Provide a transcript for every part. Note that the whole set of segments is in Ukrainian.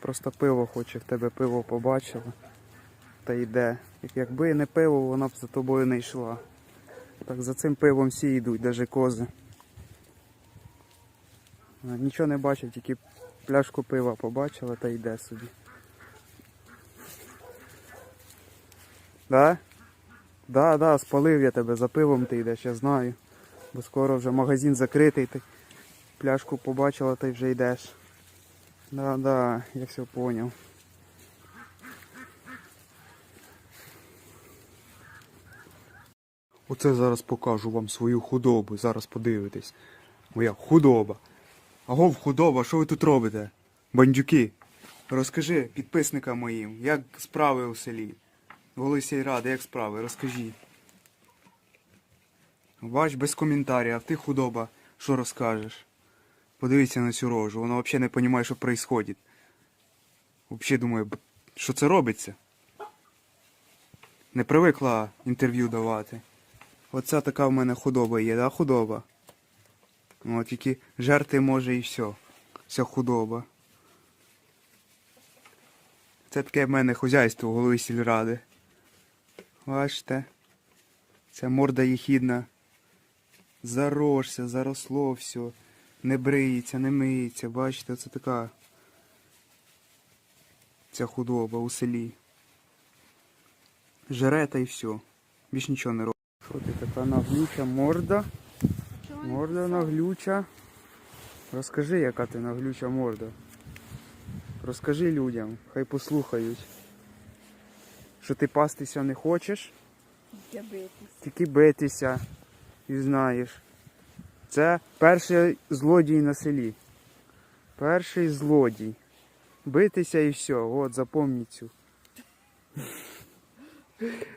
Просто пиво хоче, в тебе пиво побачила. Та йде. Як- Якби не пиво, вона б за тобою не йшла. Так за цим пивом всі йдуть, навіть кози. Нічого не бачить, тільки пляшку пива побачила та йде собі. Да? Да, да, спалив я тебе, за пивом ти йдеш, я знаю. Бо скоро вже магазин закритий, ти пляшку побачила та й вже йдеш. Да, да, я все понял. Оце зараз покажу вам свою худобу. Зараз подивитесь. Моя худоба. Агов худоба, що ви тут робите? Бандюки. Розкажи підписникам моїм, як справи у селі. Голий сільради, як справи, розкажіть. Бач, без коментарів, а ти худоба, що розкажеш? Подивіться на цю рожу, вона взагалі не розуміє, що відбувається. Взагалі думає, що це робиться. Не привикла інтерв'ю давати. Оця така в мене худоба є, да, худоба? О, тільки жерти може і все. Вся худоба. Це таке в мене хозяйство голови сільради. Бачите? Ця морда їхідна. Заросся, заросло все. Не бриється, не миється. Бачите, це така ця худоба у селі. Жере та й все. Більш нічого не робить. Що ти така наглюча морда? Морда наглюча. Розкажи, яка ти наглюча морда. Розкажи людям, хай послухають. Що ти пастися не хочеш, тільки битися і знаєш. Це перший злодій на селі. Перший злодій. Битися і все. От, запомніть цю.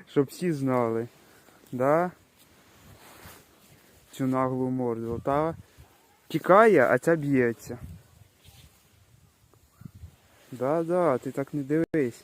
Щоб всі знали. Да? Цю наглу морду. Та тікає, а ця б'ється. Да, да, ти так не дивись.